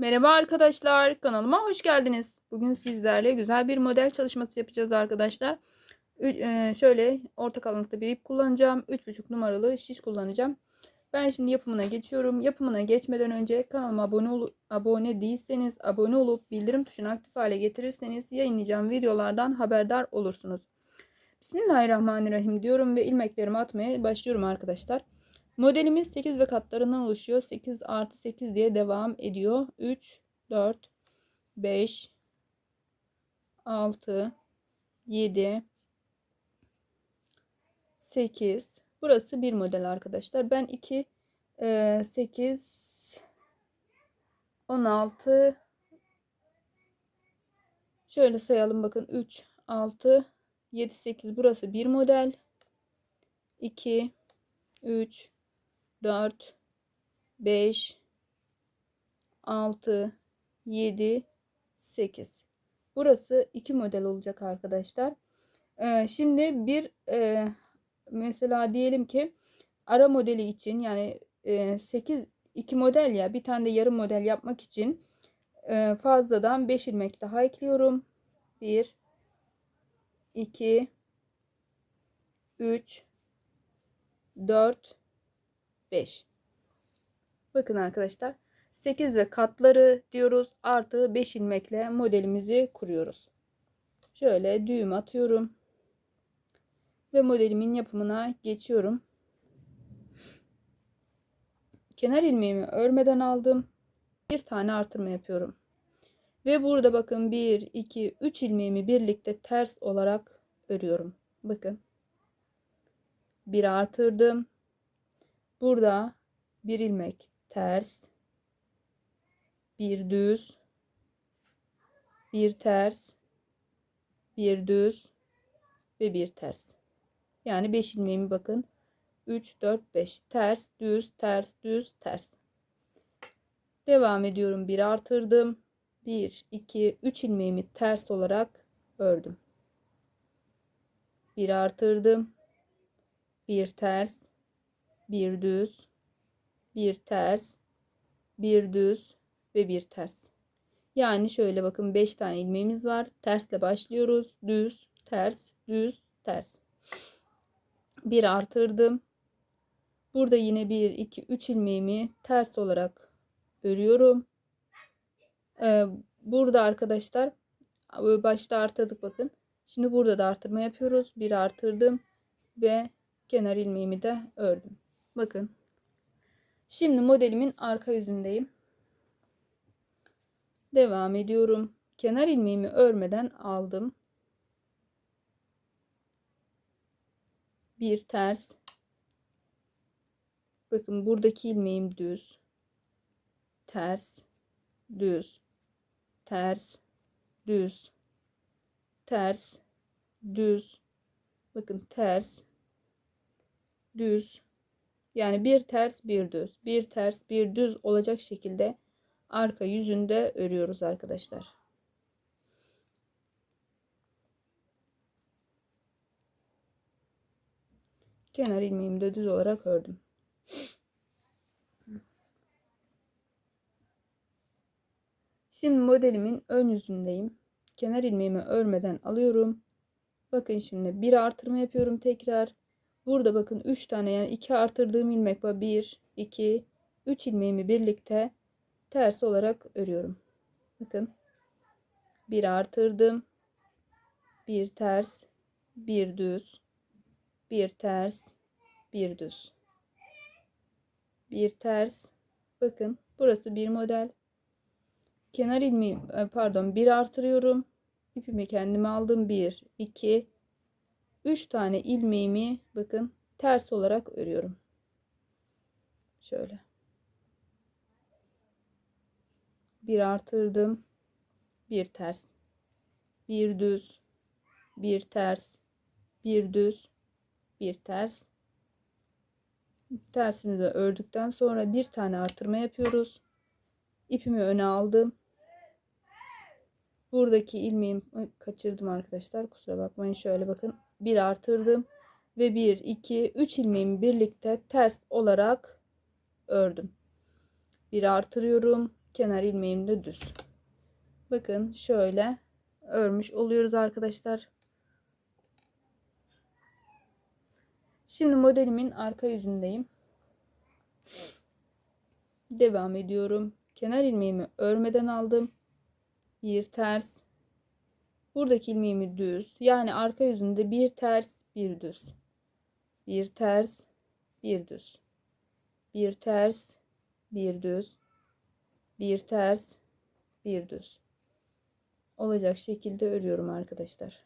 Merhaba arkadaşlar, kanalıma hoş geldiniz. Bugün sizlerle güzel bir model çalışması yapacağız arkadaşlar. Ü- e, şöyle orta kalınlıkta bir ip kullanacağım. 3,5 numaralı şiş kullanacağım. Ben şimdi yapımına geçiyorum. Yapımına geçmeden önce kanalıma abone, abone değilseniz abone olup bildirim tuşunu aktif hale getirirseniz yayınlayacağım videolardan haberdar olursunuz. Bismillahirrahmanirrahim diyorum ve ilmeklerimi atmaya başlıyorum arkadaşlar. Modelimiz 8 ve katlarından oluşuyor. 8 artı 8 diye devam ediyor. 3, 4, 5, 6, 7, 8. Burası bir model arkadaşlar. Ben 2, 8, 16, şöyle sayalım bakın. 3, 6, 7, 8. Burası bir model. 2, 3, 4 5 6 7 8 burası iki model olacak arkadaşlar. Ee, şimdi bir e, mesela diyelim ki ara modeli için yani e, 8 iki model ya bir tane de yarım model yapmak için e, fazladan 5 ilmek daha ekliyorum. 1 2 3 4 5. Bakın arkadaşlar 8 ve katları diyoruz artı 5 ilmekle modelimizi kuruyoruz. Şöyle düğüm atıyorum. Ve modelimin yapımına geçiyorum. Kenar ilmeğimi örmeden aldım. Bir tane artırma yapıyorum. Ve burada bakın 1, 2, 3 ilmeğimi birlikte ters olarak örüyorum. Bakın. Bir artırdım. Burada bir ilmek ters, bir düz, bir ters, bir düz ve bir ters. Yani 5 ilmeğimi bakın. 3, 4, 5 ters, düz, ters, düz, ters. Devam ediyorum. Bir artırdım. 1, 2, 3 ilmeğimi ters olarak ördüm. Bir artırdım. Bir ters, bir düz, bir ters, bir düz ve bir ters. Yani şöyle bakın 5 tane ilmeğimiz var. Tersle başlıyoruz. Düz, ters, düz, ters. Bir artırdım. Burada yine 1, 2, 3 ilmeğimi ters olarak örüyorum. Ee, burada arkadaşlar başta artırdık bakın. Şimdi burada da artırma yapıyoruz. Bir artırdım ve kenar ilmeğimi de ördüm. Bakın. Şimdi modelimin arka yüzündeyim. Devam ediyorum. Kenar ilmeğimi örmeden aldım. Bir ters. Bakın buradaki ilmeğim düz. Ters. Düz. Ters. Düz. Ters. Düz. Bakın ters. Düz yani bir ters bir düz, bir ters bir düz olacak şekilde arka yüzünde örüyoruz arkadaşlar. Kenar ilmeğimi de düz olarak ördüm. Şimdi modelimin ön yüzündeyim. Kenar ilmeğimi örmeden alıyorum. Bakın şimdi bir artırma yapıyorum tekrar. Burada bakın 3 tane yani 2 artırdığım ilmek var. 1, 2, 3 ilmeğimi birlikte ters olarak örüyorum. Bakın. Bir artırdım. Bir ters, bir düz, bir ters, bir düz. Bir ters. Bakın burası bir model. Kenar ilmeği e, pardon bir artırıyorum. İpimi kendime aldım. 1, 2, 3 tane ilmeğimi bakın ters olarak örüyorum. Şöyle. Bir artırdım. Bir ters. Bir düz. Bir ters. Bir düz. Bir ters. Tersini de ördükten sonra bir tane artırma yapıyoruz. İpimi öne aldım. Buradaki ilmeğimi kaçırdım arkadaşlar. Kusura bakmayın. Şöyle bakın bir artırdım ve 1 2 3 ilmeğimi birlikte ters olarak ördüm. Bir artırıyorum, Kenar ilmeğim de düz. Bakın şöyle örmüş oluyoruz arkadaşlar. Şimdi modelimin arka yüzündeyim. Devam ediyorum. Kenar ilmeğimi örmeden aldım. Bir ters. Buradaki ilmeğimi düz. Yani arka yüzünde bir ters, bir düz. Bir ters, bir düz. Bir ters, bir düz. Bir ters, bir düz. Olacak şekilde örüyorum arkadaşlar.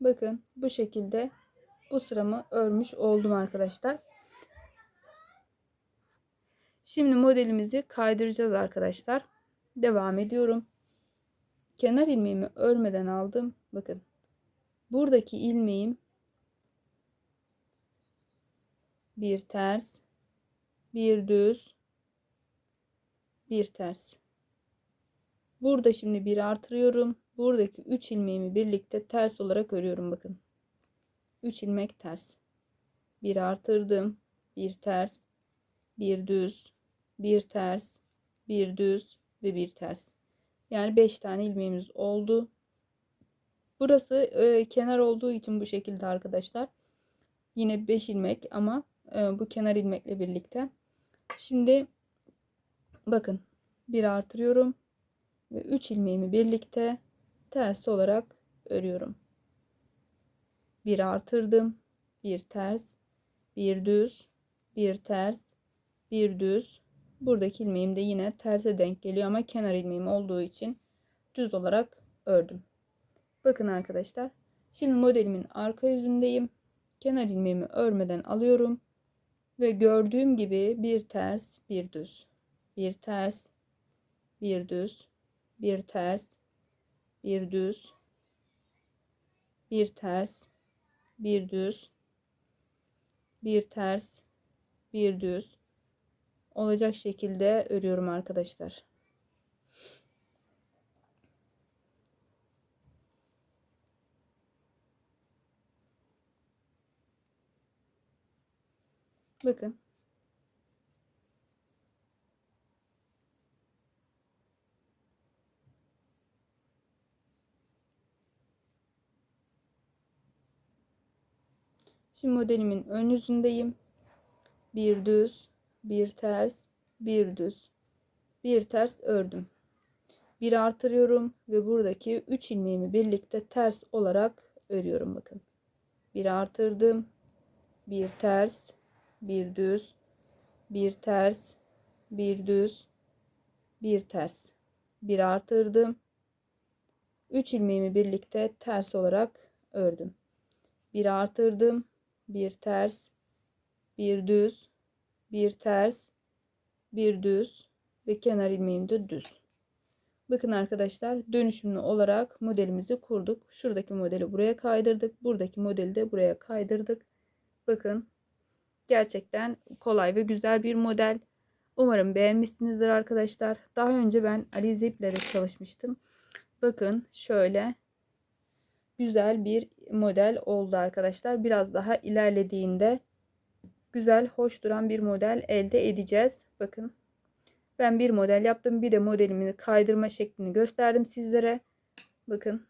Bakın bu şekilde bu sıramı örmüş oldum arkadaşlar. Şimdi modelimizi kaydıracağız arkadaşlar. Devam ediyorum. Kenar ilmeğimi örmeden aldım. Bakın. Buradaki ilmeğim bir ters, bir düz, bir ters. Burada şimdi bir artırıyorum. Buradaki 3 ilmeğimi birlikte ters olarak örüyorum bakın. 3 ilmek ters. Bir artırdım, bir ters, bir düz, bir ters, bir düz ve bir ters. Yani 5 tane ilmeğimiz oldu. Burası e, kenar olduğu için bu şekilde arkadaşlar. Yine 5 ilmek ama e, bu kenar ilmekle birlikte. Şimdi bakın bir artırıyorum ve 3 ilmeğimi birlikte ters olarak örüyorum. Bir artırdım, bir ters, bir düz, bir ters, bir düz. Buradaki ilmeğim de yine terse denk geliyor ama kenar ilmeğim olduğu için düz olarak ördüm. Bakın arkadaşlar. Şimdi modelimin arka yüzündeyim. Kenar ilmeğimi örmeden alıyorum. Ve gördüğüm gibi bir ters, bir düz. Bir ters, bir düz, bir ters, bir düz, bir ters, bir düz, bir ters, bir düz olacak şekilde örüyorum arkadaşlar. Bakın. Şimdi modelimin ön yüzündeyim. Bir düz, bir ters, bir düz, bir ters ördüm. Bir artırıyorum ve buradaki 3 ilmeğimi birlikte ters olarak örüyorum bakın. Bir artırdım, bir ters, bir düz, bir ters, bir düz, bir ters. Bir artırdım. 3 ilmeğimi birlikte ters olarak ördüm. Bir artırdım, bir ters, bir düz, bir ters, bir düz ve kenar ilmeğim de düz. Bakın arkadaşlar dönüşümlü olarak modelimizi kurduk. Şuradaki modeli buraya kaydırdık. Buradaki modeli de buraya kaydırdık. Bakın gerçekten kolay ve güzel bir model. Umarım beğenmişsinizdir arkadaşlar. Daha önce ben Alize iplere çalışmıştım. Bakın şöyle güzel bir model oldu arkadaşlar. Biraz daha ilerlediğinde güzel, hoş duran bir model elde edeceğiz. Bakın ben bir model yaptım. Bir de modelimi kaydırma şeklini gösterdim sizlere. Bakın.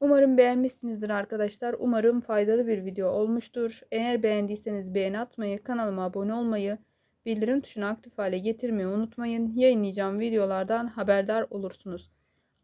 Umarım beğenmişsinizdir arkadaşlar. Umarım faydalı bir video olmuştur. Eğer beğendiyseniz beğeni atmayı, kanalıma abone olmayı, bildirim tuşunu aktif hale getirmeyi unutmayın. Yayınlayacağım videolardan haberdar olursunuz.